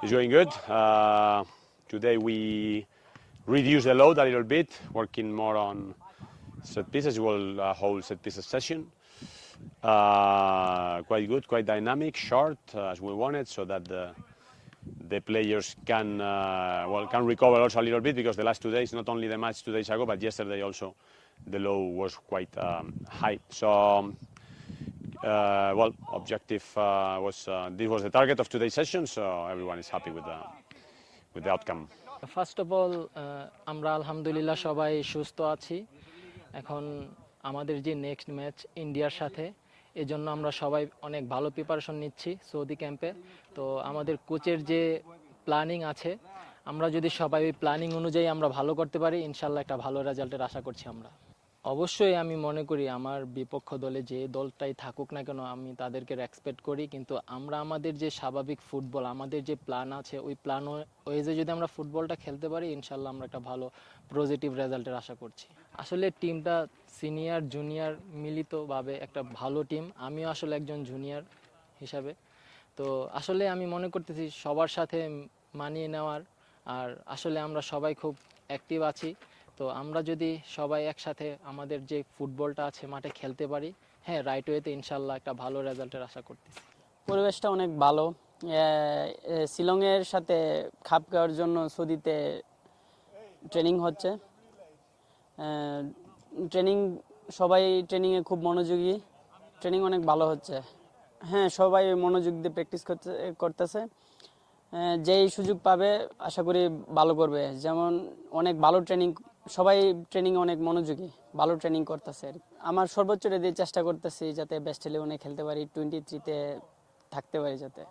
It's going good. Uh, today we reduced the load a little bit, working more on set pieces. We'll hold set pieces session. Uh, quite good, quite dynamic, short uh, as we wanted, so that the players can recover also a little bit because the last two days, not only the match two days ago, but yesterday also, the low was quite um, high. Uh, well, objective uh, was uh, this was the target of today's session, so everyone is happy with the with the outcome. First of all আমরা আলহামদুলিল্লাহ সবাই সুস্থ আছি। এখন আমাদের যে next match ইন্ডিয়ার সাথে এজন্য আমরা সবাই অনেক ভালো প্রিপারেশন নিচ্ছি সৌদি ক্যাম্পে তো আমাদের কোচের যে প্ল্যানিং আছে আমরা যদি সবাই ওই প্ল্যানিং অনুযায়ী আমরা ভালো করতে পারি ইনশাল্লাহ একটা ভালো রেজাল্টের আশা করছি আমরা। অবশ্যই আমি মনে করি আমার বিপক্ষ দলে যে দলটাই থাকুক না কেন আমি তাদেরকে রেসপেক্ট করি। কিন্তু আমরা আমাদের যে স্বাভাবিক ফুটবল আমাদের যে প্ল্যান আছে, ওই প্ল্যান ওয়েজে যদি আমরা ফুটবলটা খেলতে পারি, ইনশাল্লাহ আমরা একটা ভালো পজিটিভ রেজাল্টের আশা করছি। আসলে টিমটা সিনিয়র জুনিয়র মিলিতভাবে একটা ভালো টিম আমিও আসলে একজন জুনিয়র হিসাবে। তো আসলে আমি মনে করতেছি সবার সাথে মানিয়ে নেওয়ার। আর আসলে আমরা সবাই খুব অ্যাক্টিভ আছি। তো আমরা যদি সবাই একসাথে আমাদের যে ফুটবলটা আছে মাঠে খেলতে পারি হ্যাঁ রাইট ওয়েতে ইনশাল্লাহ একটা ভালো রেজাল্টের আশা করতেছি। পরিবেশটা অনেক ভালো। শিলংয়ের সাথে খাপ খাওয়ার জন্য সৌদিতে ট্রেনিং হচ্ছে। ট্রেনিং সবাই ট্রেনিংয়ে খুব মনোযোগী। ট্রেনিং অনেক ভালো হচ্ছে। হ্যাঁ সবাই মনোযোগ দিয়ে প্র্যাকটিস করতে, করতেছে। যেই সুযোগ পাবে, আশা করি ভালো করবে। যেমন অনেক ভালো ট্রেনিং সবাই ট্রেনিং অনেক মনোযোগী, ভালো ট্রেনিং করতেছে। আমার সর্বোচ্চ দিয়ে চেষ্টা করতেছি যাতে বেস্ট ইলেভেনে খেলতে পারি টোয়েন্টি থ্রিতে থাকতে পারি যাতে